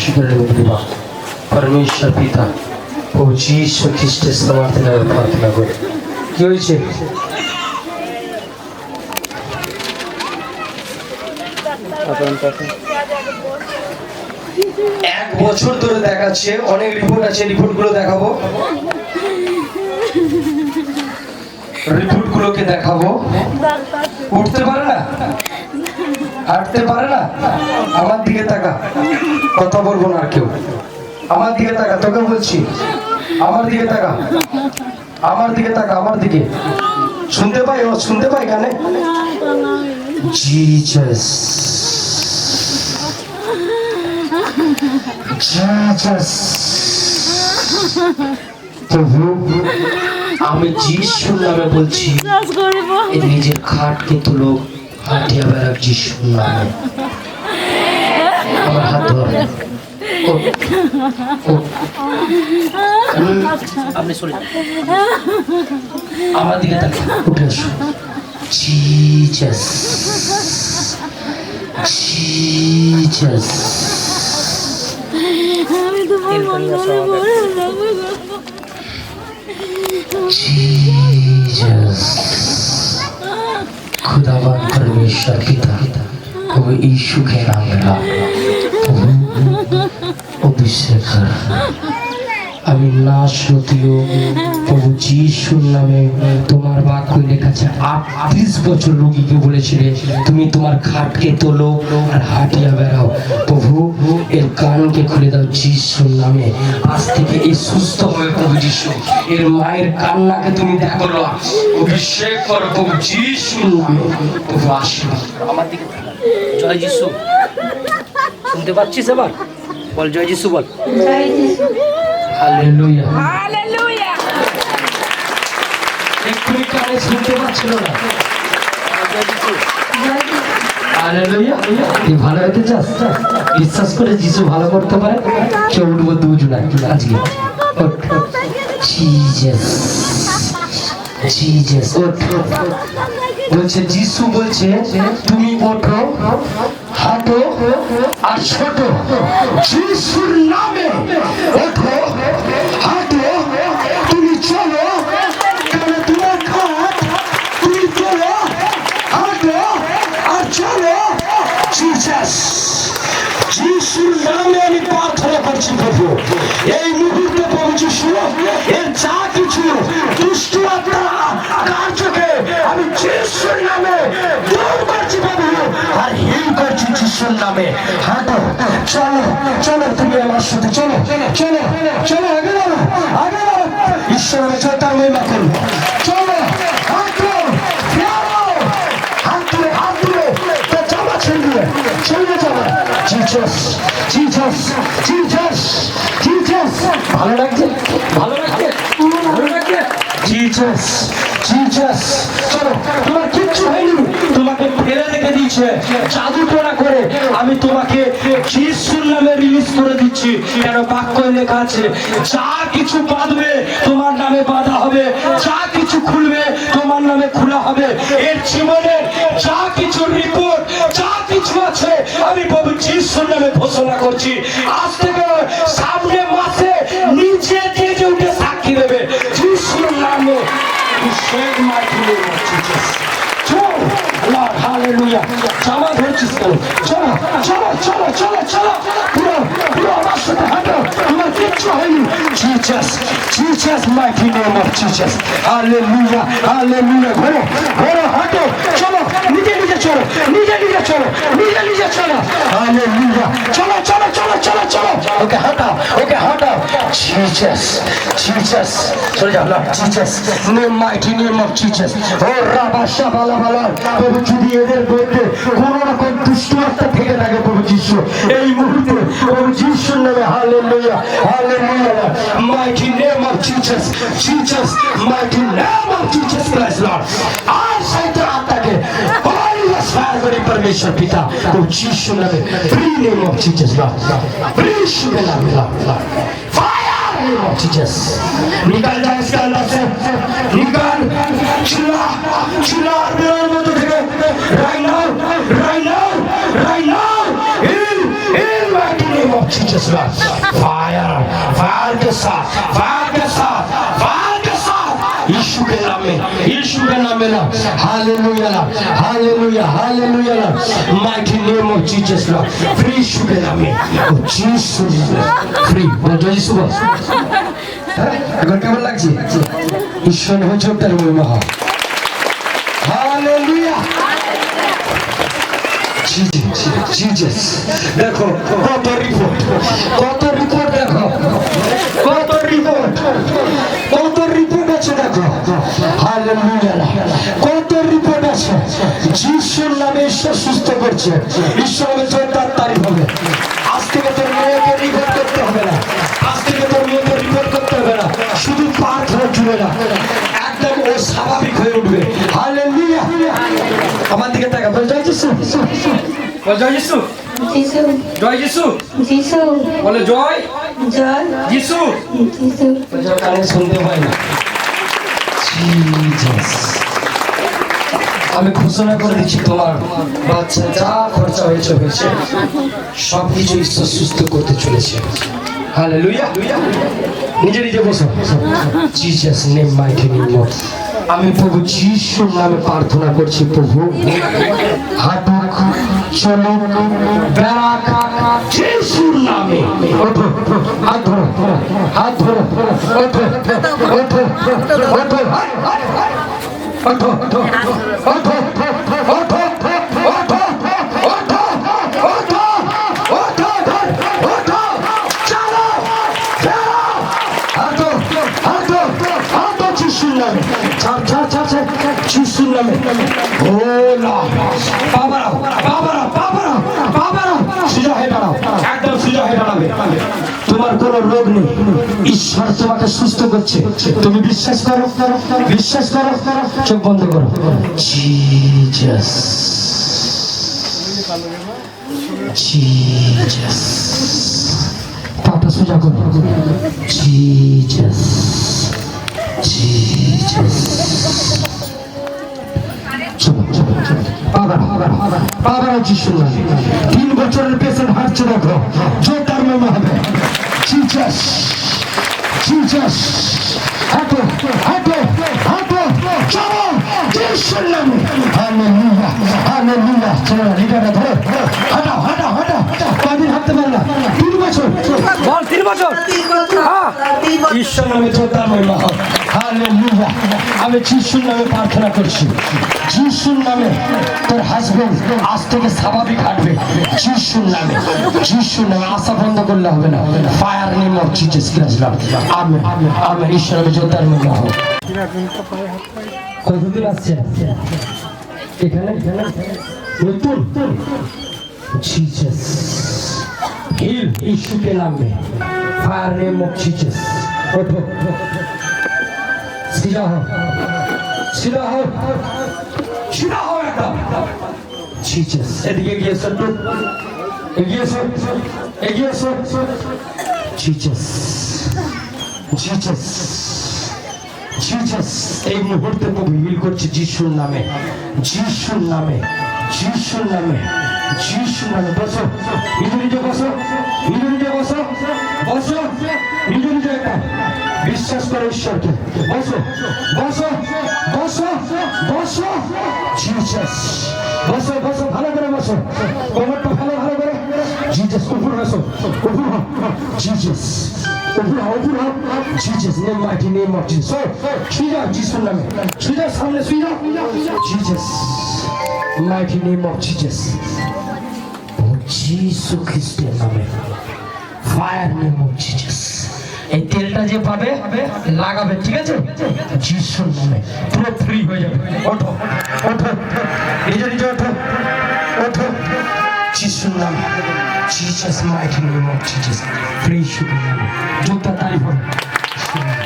শিখরে পরমেশ্বর পিতা ও যীশু খ্রিস্টের সমার্থনা প্রার্থনা করে। কি হয়েছে? এক বছর ধরে দেখাচ্ছে, অনেক রিপোর্ট আছে রিপোর্টগুলো দেখাবো। রিপোর্ট গুলোকে দেখাবো। উঠতে পারে না হাঁটতে পারে না? আমার দিকে তাকা। কথা বলব না আর কেউ। আমার দিকে তাকা তোকে বলছি। আমার দিকে তাকা। আমার দিকে তাকা আমার দিকে। শুনতে পাই ও শুনতে পাই কানে জিজাস জিজাস প্রভু আমি যিশুর নামে বলছি নিজের খাট এই নিজের তুলো হাটিয়া বেড়াক নামে আমার হাত ধর। আপনি সরে আমার দিকে তাকা উঠে আসো জিজাস জিজাস আমি তোমার মঙ্গলে. खुदावन परमेश्वर पिता वो यीशु के नाम में ला अभिषेक कर আমি নাশ হতিও প্রভু যিশুর নামে তোমার বাক্য লেখাছে। আটত্রিশ বছর রোগীকে বলেছিলে, তুমি তোমার খাটকে তোলো আর হাঁটিয়া বেড়াও। প্রভু, এর কানকে খুলে দাও যিশুর নামে। আজ থেকে এই সুস্থ হয়ে প্রভু যিশু। এর মায়ের কান্নাকে তুমি দেখো অভিষেক করো প্রভু যিশুর নামে। প্রভু আশীর্বাদ আমার দিকে জয় যিশু। শুনতে পাচ্ছিস এবার? বল, জয় যিশু বল। হালেলুয়া হালেলুয়া এক্ষুনি কানে শুনতে পাচ্ছিল না। জয় যিশু হালেলুয়া তুই ভালো হতে চাস? বিশ্বাস করে যিশু ভালো করতে পারে কেউ উঠবো দুজন আজকে। জিজাস জিজাস বলছে যিশু বলছে তুমি ওঠো হাঁটো আর ছোট। যিশুর নামে ওঠো। হাঁটো তুমি চলো। কারণ তোমার খাট তুমি চলো। হাঁটো আর চলো। জিসাস যিশুর নামে আমি প্রার্থনা করছি প্রভু। এই মুহূর্তে প্রভু যিশু, এর যা কিছু দুষ্ট আত্মা কার্যকে আমি যিশুর নামে দূর যিশুর নামে। হাঁটো, চলো চলো তুমি আমার সাথে, চলো চলো চলো, আগে বাড়ো আগে ঈশ্বর আমি চোদ্দার মহিমা করুন চলো জিজাস জিজাস জিজাস জিজাস ভালো লাগছে? ভালো লাগছে? ভালো লাগছে? জিজাস জিজাস চলো, তোমার কিচ্ছু হয়নি। তোমাকে ফেলে রেখে দিয়েছে। জাদু টোনা করে আমি তোমাকে যিশুর নামে রিলিজ করে দিচ্ছি। কেন বাক্য লেখা আছে, যা কিছু বাঁধবে তোমার নামে বাঁধা হবে, যা কিছু খুলবে তোমার নামে খোলা হবে। এর জীবনের যা কিছু রিপোর্ট যা কিছু আছে, আমি প্রভু যিশুর নামে ঘোষণা করছি। আজ থেকে সামনে মাসে লর্ড হালেলুয়া জামা ধরছিস কেন চলো চলো চলো চলো চলো পুরো পুরো আমার সাথে হাঁটো তোমার কিচ্ছু হয়নি Jesus Jesus mighty name of Jesus hallelujah hallelujah ঘোরো ঘোরো হাঁটো চলো নিজে নিজে চলো নিজে নিজে চলো নিজে নিজে চলো হালেলুয়া চলো চলো চলো Jesus, Jesus, sorry, Lord, Jesus, name mighty name of Jesus. Oh, Rabba Shabala Bala, প্রভু যদি এদের মধ্যে কোনো রকম দুষ্ট আত্মা থেকে থাকে প্রভু যিশু এই মুহূর্তে প্রভু যিশুর নামে hallelujah hallelujah mighty name of Jesus, Jesus, mighty name of Jesus Christ, Lord. আর শয়তান আত্মাকে করে পরমেশ্বর পিতা ও যিশু নামে প্রিয় name of Jesus love love প্রিয় শুভে লাভ লাভ লাভ açacağız. Nikal'den iskarlarsa Nikal çıra çıra armıyor mu dedi. Raylar raylar raylar il il vakti açacağız. Fire fire ke sath fire ke নামে ইসুকে নামে না। হালেলুয়া না, হালেলুয়া হালেলুয়া না। Mighty name of Jesus Lord free ইসুকে নামে। ও Jesus free বল, জয় যিশু বল। এখন কেমন লাগছে? ঈশ্বর হচ্ছে তার মহিমা। হয় হালেলুয়া। জিজাস জিজাস দেখো, কত রিপোর্ট কত রিপোর্ট কত রিপোর্ট আছে? যিশুর নামে ঈশ্বর সুস্থ করছে। ঈশ্বর জয় তার তারিফ হবে। আজ থেকে তোর মেয়েকে রিপোর্ট করতে হবে না। আজ থেকে তোর মেয়েকে রিপোর্ট করতে হবে না। শুধু প্রার্থনা জুড়ে না একদম ও স্বাভাবিক হয়ে উঠবে। হালেলুয়া। আমার দিকে তাকা বল জয় যিশু। বল জয় যিশু। জয় যিশু। যিশু। বলে জয়। জয়। যিশু। কানে শুনতে পাই না। আমি ঘোষণা করে দিচ্ছি, তোমার বাচ্চা যা খরচা হয়েছে হয়েছে, সব কিছু ঈশ্বর সুস্থ করতে চলেছে। হালেলুয়া নিজে নিজে বসো। জিজাস নেম মাইটি নেম আমি প্রভু যিশুর নামে প্রার্থনা করছি, প্রভু। হাঁটুক চলুক বেড়াক যিশুর নামে ওঠো হাত ধরো হাত ধরো ওঠো ওঠো ওঠো ওঠো ওঠো ওঠো Çarp çarp çarp çarp. Çiğ sürleme. Hola. Babara. তোমার কোনো রোগ নেই। ঈশ্বর তোমাকে সুস্থ করছে। তুমি বিশ্বাস করো বিশ্বাস করো। চোখ বন্ধ করো। জিজাস জিজাস পাটা সোজা করো জিজাস বাবা যিশু তিন বছরের পেশেন্ট হাঁটছে দেখো জোরদার মেমো হবে জিজাস জিজাস হাঁটো হাঁটো হাঁটো চলো যিশুর নামে হালেলুয়া হালেলুয়া চলো লিডারটা ধরো হাঁটাও হাঁটাও হাঁটাও কদিন হাঁটতে পারে না তিন বছর। বল তিন বছর। হ্যাঁ ঈশ্বর নামে জোরদার মহিমা হোক। হালেলুয়া আমি যিশুর নামে প্রার্থনা করছি। যিশুর নামে তোর হাজবেন্ড আজ থেকে স্বাভাবিক হাঁটবে। যিশুর নামে যিশুর নামে আশা বন্ধ করলে হবে না। Fire name of Jesus Christ আমি আমি ঈশ্বর নামে জোরদার মহিমা হোক কতদিন আসছেন এখানে? নতুন? জিসাস হিল ইস্যুকে নামবে ফায়ার নেম অফ জিসাস ওঠো। সিধা হও সিধা হও সিধা হও একদম। জিসাস এদিকে এগিয়ে এসো এই মুহূর্তে প্রভু হিল করছে যিশুর নামে। যিশুর নামে। যিশুর নামে। যিশুর নামে বসো। নিজে নিজে বসো। নিজে নিজে বসো। বসো। নিজে নিজে একটা বিশ্বাস করো ঈশ্বরকে। বসো। বসো। বসো। বসো। জিসাস বসো বসো, ভালো করে বসো। কোমরটা ভালো ভালো করে। জিসাস উপর বসো। উপর জিসাস উপর উপর Jesus name. Mighty name of Jesus যিশু খ্রিস্টের নামে। ফায়ার নেম অফ এই তেলটা যে পাবে, লাগাবে, ঠিক আছে? যিশুর নামে। পুরো ফ্রি হয়ে যাবে। ওঠো ওঠো, নিজে নিজে ওঠো ওঠো। যিশুর নামে। Jesus mighty name of Jesus free নামে জোতা তাই হবে।